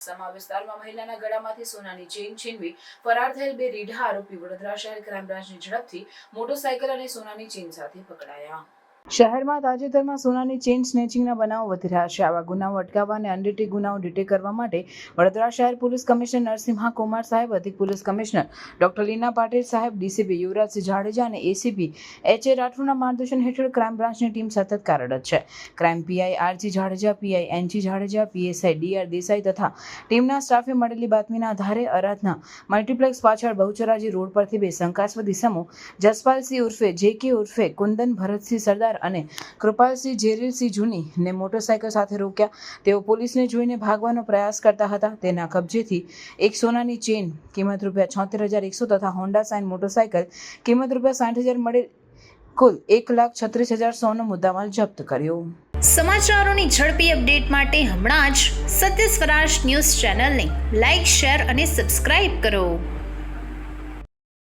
વિસ્તારમાં મહિલાના ગળામાંથી સોનાની ચેઇન છીનવી ફરાર થયેલ બે રીઢા આરોપી વડોદરા શહેર ક્રાઇમ બ્રાન્ચની ઝડપથી મોટરસાયકલ અને સોનાની ચેઇન સાથે પકડાયા. શહેરમાં તાજેતરમાં સોનાની ચેઇન સ્નેચિંગના બનાવો વધી રહ્યા છે. આવા ગુનાઓ અટકાવવા અને અનડિટી ગુનાઓ ડિટેક કરવા માટે વડોદરા શહેર પોલીસ કમિશનર નરસિંહા કુમાર સાહેબ, અધિક police commissioner doctor Leena Patil સાહેબ, ડીસીપી યુવરાજસિંહ જાડેજા અને એસીપી એચ એ રાઠોડના માર્ગદર્શન હેઠળ ક્રાઇમ બ્રાન્ચની ટીમ સતત કાર્યરત છે. Crime PI RG Jadeja, PI NG Jadeja, PSI DR Desai તથા ટીમના સ્ટાફે મળેલી બાતમીના આધારે અરાધના મલ્ટીપ્લેક્સ પાછળ બહુચરાજી રોડ પરથી બે શંકાસ્પદ ઇસમો જસપાલસિંહ ઉર્ફે જે કે ઉર્ફે કુંદન ભરતસિંહ સરદાર અને કૃપાલસિંહ ઝેરીલસિંહ જૂની ને મોટરસાયકલ સાથે રોક્યા. તેઓ પોલીસને જોઈને ભાગવાનો પ્રયાસ કરતા હતા. તેના કબજેથી એક સોનાની ચેઇન કિંમત રૂપિયા છોતેર હજાર એકસો તથા હોન્ડા સાઇન મોટરસાયકલ, કિંમત રૂપિયા સાઠ હજાર મળેલ કુલ એક લાખ છત્રીસ હજાર સોનો મુદ્દામાલ જપ્ત કર્યો. સમાચારોની ઝડપી અપડેટ માટે હમણાં જ સત્ય સ્વરાજ ન્યૂઝ ચેનલને લાઇક, શેર અને સબસ્ક્રાઇબ કરો.